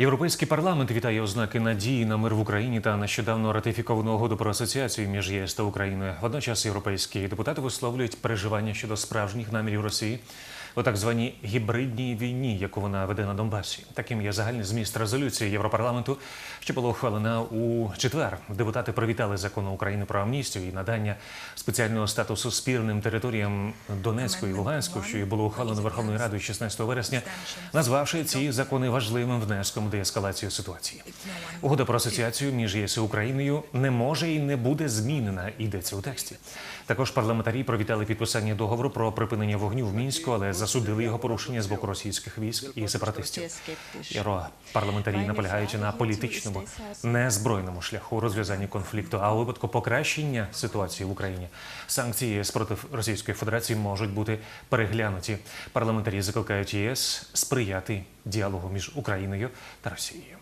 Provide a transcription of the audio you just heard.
Європейський парламент вітає ознаки надії на мир в Україні та нещодавно ратифіковану угоду про асоціацію між єС та Україною. Водночас європейські депутати висловлюють переживання щодо справжніх намірів Росії у так званій гібридній війні, яку вона веде на Донбасі. Таким є загальний зміст резолюції Європарламенту, що була ухвалена у четвер. Депутати привітали закон України про амністію і надання спеціального статусу спірним територіям Донецьку і Луганську, що і було ухвалено Верховною Радою 16 вересня, назвавши ці закони важливим внеском в деескалацію ситуації. Угода про асоціацію між ЄС і Україною не може і не буде змінена. Йдеться у тексті. Також парламентарі привітали підписання договору про припинення вогню в мінську, але засудили його порушення з боку російських військ і сепаратистів. Європарламентарі наполягаючи на політичному, незбройному шляху розв'язання конфлікту, а у випадку покращення ситуації в Україні санкції проти Російської Федерації можуть бути переглянуті. Парламентарі закликають ЄС сприяти діалогу між Україною та Росією.